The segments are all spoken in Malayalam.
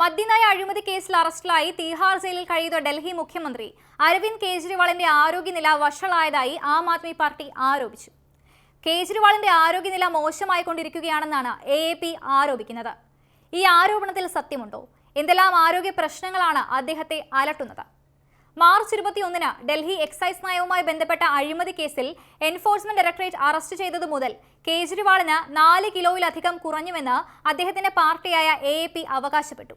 മദ്യനയ അഴിമതി കേസിൽ അറസ്റ്റിലായി തീഹാർ ജയിലിൽ കഴിയുന്ന ഡൽഹി മുഖ്യമന്ത്രി അരവിന്ദ് കെജ്രിവാളിന്റെ ആരോഗ്യനില വഷളായതായി ആം ആദ്മി പാർട്ടി ആരോപിച്ചു. കേജ്രിവാളിന്റെ ആരോഗ്യനില മോശമായിക്കൊണ്ടിരിക്കുകയാണെന്നാണ് എ എ പി ആരോപിക്കുന്നത്. ഈ ആരോപണത്തിൽ സത്യമുണ്ടോ? എന്തെല്ലാം ആരോഗ്യ പ്രശ്നങ്ങളാണ് അദ്ദേഹത്തെ അലട്ടുന്നത്? മാർച്ച് ഇരുപത്തിയൊന്നിന് ഡൽഹി എക്സൈസ് നയവുമായി ബന്ധപ്പെട്ട അഴിമതി കേസിൽ എൻഫോഴ്സ്മെന്റ് ഡയറക്ടറേറ്റ് അറസ്റ്റ് ചെയ്തതു മുതൽ കേജ്രിവാളിന് നാല് കിലോയിലധികം കുറഞ്ഞുവെന്ന് അദ്ദേഹത്തിന്റെ പാർട്ടിയായ എ അവകാശപ്പെട്ടു.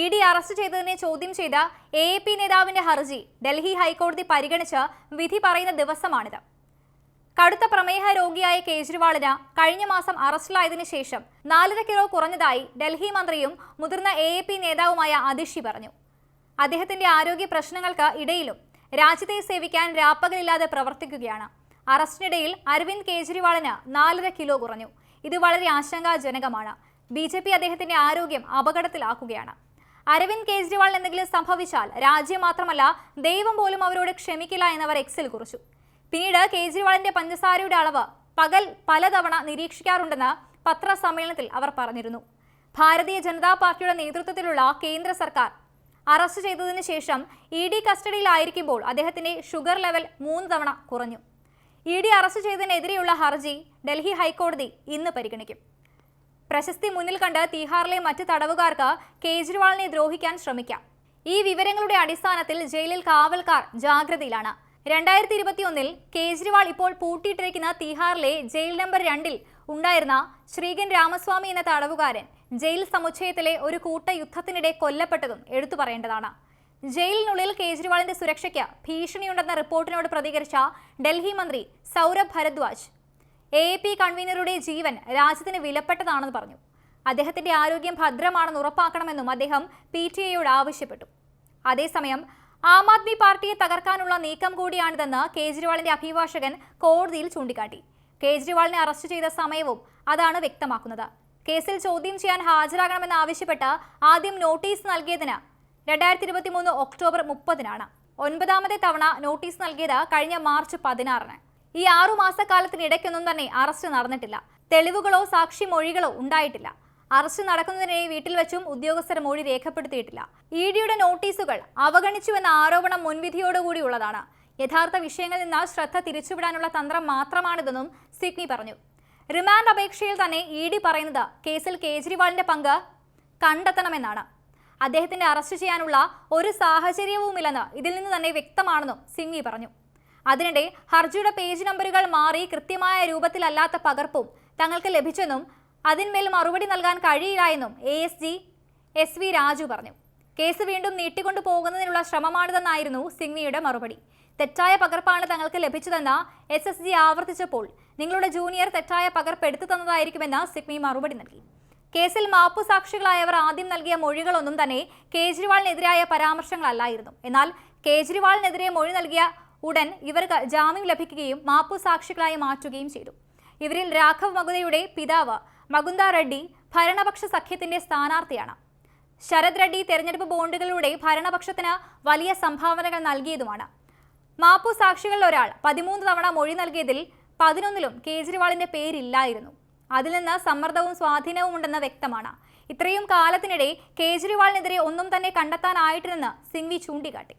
ഇ ഡി അറസ്റ്റ് ചെയ്തതിനെ ചോദ്യം ചെയ്ത എ എ പി നേതാവിന്റെ ഹർജി ഡൽഹി ഹൈക്കോടതി പരിഗണിച്ച് വിധി പറയുന്ന ദിവസമാണിത്. കടുത്ത പ്രമേഹ രോഗിയായ കേജ്രിവാളിന് കഴിഞ്ഞ മാസം അറസ്റ്റിലായതിനു ശേഷം നാലര കിലോ കുറഞ്ഞതായി ഡൽഹി മന്ത്രിയും മുതിർന്ന എ എ പി നേതാവുമായ അതിഷി പറഞ്ഞു. അദ്ദേഹത്തിന്റെ ആരോഗ്യ പ്രശ്നങ്ങൾക്ക് ഇടയിലും രാജ്യത്തെ സേവിക്കാൻ രാപ്പകലില്ലാതെ പ്രവർത്തിക്കുകയാണ്. അറസ്റ്റിനിടയിൽ അരവിന്ദ് കേജ്രിവാളിന് നാലര കിലോ കുറഞ്ഞു. ഇത് വളരെ ആശങ്കാജനകമാണ്. ബി ജെ പി അദ്ദേഹത്തിന്റെ ആരോഗ്യം അപകടത്തിലാക്കുകയാണ്. അരവിന്ദ് കേജ്രിവാൾ എന്തെങ്കിലും സംഭവിച്ചാൽ രാജ്യം മാത്രമല്ല ദൈവം പോലും അവരോട് ക്ഷമിക്കില്ല എന്നവർ എക്സിൽ കുറിച്ചു. പിന്നീട് കേജ്രിവാളിന്റെ പഞ്ചസാരയുടെ അളവ് പകൽ പലതവണ നിരീക്ഷിക്കാറുണ്ടെന്ന് പത്രസമ്മേളനത്തിൽ അവർ പറഞ്ഞിരുന്നു. ഭാരതീയ ജനതാ പാർട്ടിയുടെ നേതൃത്വത്തിലുള്ള കേന്ദ്ര സർക്കാർ അറസ്റ്റ് ചെയ്തതിനു ശേഷം ഇ ഡി കസ്റ്റഡിയിലായിരിക്കുമ്പോൾ അദ്ദേഹത്തിന്റെ ഷുഗർ ലെവൽ മൂന്ന് തവണ കുറഞ്ഞു. ഇ ഡി അറസ്റ്റ് ചെയ്തതിനെതിരെയുള്ള ഹർജി ഡൽഹി ഹൈക്കോടതി ഇന്ന് പരിഗണിക്കും. പ്രശസ്തി മുന്നിൽ കണ്ട് തീഹാറിലെ മറ്റ് തടവുകാർക്ക് കേജ്രിവാളിനെ ദ്രോഹിക്കാൻ ശ്രമിക്കാം. ഈ വിവരങ്ങളുടെ അടിസ്ഥാനത്തിൽ ജയിലിൽ കാവൽക്കാർ ജാഗ്രതയിലാണ്. രണ്ടായിരത്തി ഇരുപത്തിയൊന്നിൽ കേജ്രിവാൾ ഇപ്പോൾ പൂട്ടിയിട്ടിരിക്കുന്ന തീഹാറിലെ ജയിൽ നമ്പർ രണ്ടിൽ ഉണ്ടായിരുന്ന ശ്രീകൻ രാമസ്വാമി എന്ന തടവുകാരൻ ജയിൽ സമുച്ചയത്തിലെ ഒരു കൂട്ട യുദ്ധത്തിനിടെ കൊല്ലപ്പെട്ടതും എടുത്തു പറയേണ്ടതാണ്. ജയിലിനുള്ളിൽ കേജ്രിവാളിന്റെ സുരക്ഷയ്ക്ക് ഭീഷണിയുണ്ടെന്ന റിപ്പോർട്ടിനോട് പ്രതികരിച്ച ഡൽഹി മന്ത്രി സൗരഭ് ഭരദ്വാജ് എ പി കൺവീനറുടെ ജീവൻ രാജ്യത്തിന് വിലപ്പെട്ടതാണെന്ന് പറഞ്ഞു. അദ്ദേഹത്തിന്റെ ആരോഗ്യം ഭദ്രമാണെന്ന് ഉറപ്പാക്കണമെന്നും അദ്ദേഹം പി ടി എയോട് ആവശ്യപ്പെട്ടു. അതേസമയം ആം ആദ്മി പാർട്ടിയെ തകർക്കാനുള്ള നീക്കം കൂടിയാണിതെന്ന് കേജ്രിവാളിന്റെ അഭിഭാഷകൻ കോടതിയിൽ ചൂണ്ടിക്കാട്ടി. കേജ്രിവാളിനെ അറസ്റ്റ് ചെയ്ത സമയവും അതാണ് വ്യക്തമാക്കുന്നത്. കേസിൽ ചോദ്യം ചെയ്യാൻ ഹാജരാകണമെന്ന് ആവശ്യപ്പെട്ട് ആദ്യം നോട്ടീസ് നൽകിയതിന് രണ്ടായിരത്തി ഇരുപത്തി മൂന്ന് ഒക്ടോബർ മുപ്പതിനാണ്. ഒൻപതാമത്തെ തവണ നോട്ടീസ് നൽകിയത് കഴിഞ്ഞ മാർച്ച് പതിനാറിന്. ഈ ആറുമാസക്കാലത്തിനിടയ്ക്കൊന്നും തന്നെ അറസ്റ്റ് നടന്നിട്ടില്ല. തെളിവുകളോ സാക്ഷി മൊഴികളോ ഉണ്ടായിട്ടില്ല. അറസ്റ്റ് നടക്കുന്നതിനെ വീട്ടിൽ വെച്ചും ഉദ്യോഗസ്ഥർ മൊഴി രേഖപ്പെടുത്തിയിട്ടില്ല. ഇ ഡിയുടെ നോട്ടീസുകൾ അവഗണിച്ചുവെന്ന ആരോപണം മുൻവിധിയോടുകൂടി ഉള്ളതാണ്. യഥാർത്ഥ വിഷയങ്ങളിൽ നിന്ന് ശ്രദ്ധ തിരിച്ചുവിടാനുള്ള തന്ത്രം മാത്രമാണിതെന്നും സിഡ്നി പറഞ്ഞു. റിമാൻഡ് അപേക്ഷയിൽ തന്നെ ഇ ഡി പറയുന്നത് കേസിൽ കേജ്രിവാളിന്റെ പങ്ക് കണ്ടെത്തണമെന്നാണ്. അദ്ദേഹത്തിന്റെ അറസ്റ്റ് ചെയ്യാനുള്ള ഒരു സാഹചര്യവുമില്ലെന്ന് ഇതിൽ നിന്ന് തന്നെ വ്യക്തമാണെന്നും സിംഗ്വി പറഞ്ഞു. അതിനിടെ ഹർജിയുടെ പേജ് നമ്പറുകൾ മാറി കൃത്യമായ രൂപത്തിലല്ലാത്ത പകർപ്പും തങ്ങൾക്ക് ലഭിച്ചെന്നും അതിന്മേൽ മറുപടി നൽകാൻ കഴിയില്ല എന്നും A S G S V Raju പറഞ്ഞു. കേസ് വീണ്ടും നീട്ടിക്കൊണ്ടു പോകുന്നതിനുള്ള ശ്രമമാണിതെന്നായിരുന്നു സിംഗ്വിയുടെ മറുപടി. തെറ്റായ പകർപ്പാണ് തങ്ങൾക്ക് ലഭിച്ചതെന്ന എസ് എസ് ജി ആവർത്തിച്ചപ്പോൾ നിങ്ങളുടെ ജൂനിയർ തെറ്റായ പകർപ്പ് എടുത്തു തന്നതായിരിക്കുമെന്ന് സിഗ്മി മറുപടി നൽകി. കേസിൽ മാപ്പു സാക്ഷികളായവർ ആദ്യം നൽകിയ മൊഴികളൊന്നും തന്നെ കേജ്രിവാളിനെതിരായ പരാമർശങ്ങളല്ലായിരുന്നു. എന്നാൽ കേജ്രിവാളിനെതിരെ മൊഴി നൽകിയ ഉടൻ ഇവർക്ക് ജാമ്യം ലഭിക്കുകയും മാപ്പു സാക്ഷികളായി മാറ്റുകയും ചെയ്തു. ഇവരിൽ രാഘവ് മകുതയുടെ പിതാവ് മകുന്ദ റെഡ്ഡി ഭരണപക്ഷ സഖ്യത്തിന്റെ സ്ഥാനാർത്ഥിയാണ്. ശരത് റെഡ്ഡി തെരഞ്ഞെടുപ്പ് ബോണ്ടുകളിലൂടെ ഭരണപക്ഷത്തിന് വലിയ സംഭാവനകൾ നൽകിയതുമാണ്. മാപ്പു സാക്ഷികളിൽ ഒരാൾ പതിമൂന്ന് തവണ മൊഴി നൽകിയതിൽ പതിനൊന്നിലും കേജ്രിവാളിന്റെ പേരില്ലായിരുന്നു. അതിൽ നിന്ന് സമ്മർദ്ദവും സ്വാധീനവും ഉണ്ടെന്ന് വ്യക്തമാണ്. ഇത്രയും കാലത്തിനിടെ കേജ്രിവാളിനെതിരെ ഒന്നും തന്നെ കണ്ടെത്താനായിട്ടില്ലെന്ന് സിംഗ്വി ചൂണ്ടിക്കാട്ടി.